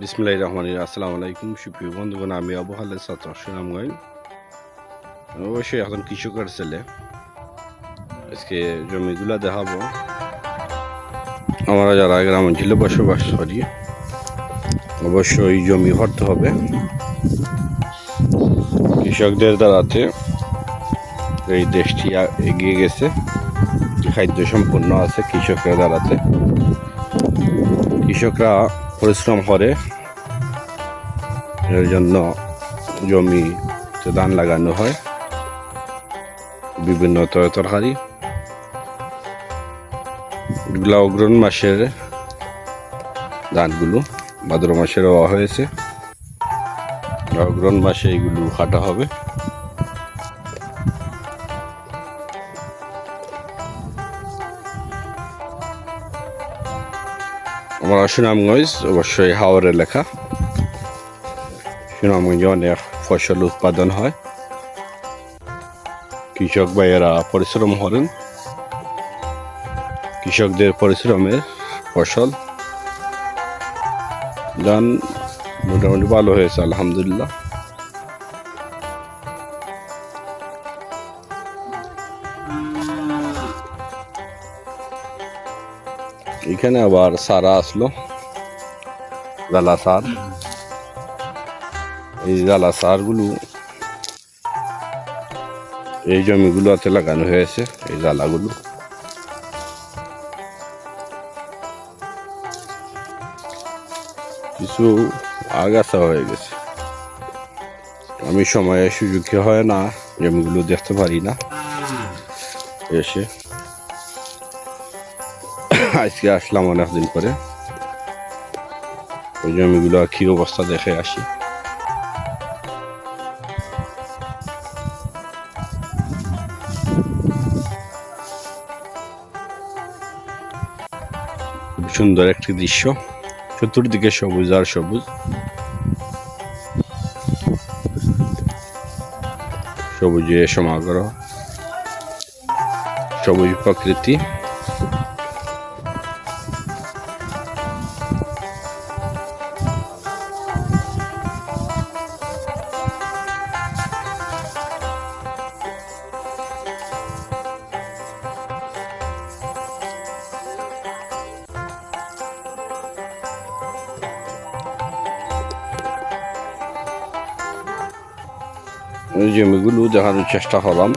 বিসমিল্লাহির রহমানির আসসালামু আলাইকুম, সুপ্রিয় বন্ধুগণ, আমি আবু হালের ছাত্র সুনামগঞ্জ। অবশ্যই এখন কৃষকের ছেলে। আজকে জমিগুলো দেখাবো। আমরা যারা গ্রাম অঞ্চলে বসবাস করি, অবশ্যই জমি ভরতে হবে। কৃষকদের দ্বারাতে এই দেশটি এগিয়ে গেছে। খাদ্য সম্পন্ন আছে কৃষকের দ্বারাতে। কৃষকরা পরিশ্রম করে এর জন্য জমিতে ধান লাগানো হয়। বিভিন্ন তর তরকারি। এগুলা অগ্রহণ মাসের ধানগুলো, ভাদ্র মাসে রওয়া হয়েছে। অগ্রহণ মাসে এগুলো কাটা হবে। আমার সুনামগঞ্জ অবশ্যই হাওড়ের লেখা। সুনামগঞ্জে অনেক ফসল উৎপাদন হয়। কৃষক ভাইয়েরা পরিশ্রম করেন। কৃষকদের পরিশ্রমের ফসল। ধান মোটামুটি ভালো হয়েছে, আলহামদুলিল্লাহ। এখানে আবার সারা আসলো। জ্বালা সার এই জ্বালা সারগুলো এই জমিগুলোতে লাগানো হয়েছে, এই জ্বালাগুলো কিছু আগাছা হয়ে গেছে। আমি সময়ে সুযোগ হয় না, জমিগুলো দেখতে পারি না। এসে আজকে আসলাম অনেকদিন পরে। ওই জমিগুলো কি অবস্থা দেখে আসি। সুন্দর একটি দৃশ্য। চতুর্দিকে সবুজ আর সবুজ। সবুজে সমাগ্র সবুজ প্রকৃতি। জমিগুলো দেখানোর চেষ্টা করলাম।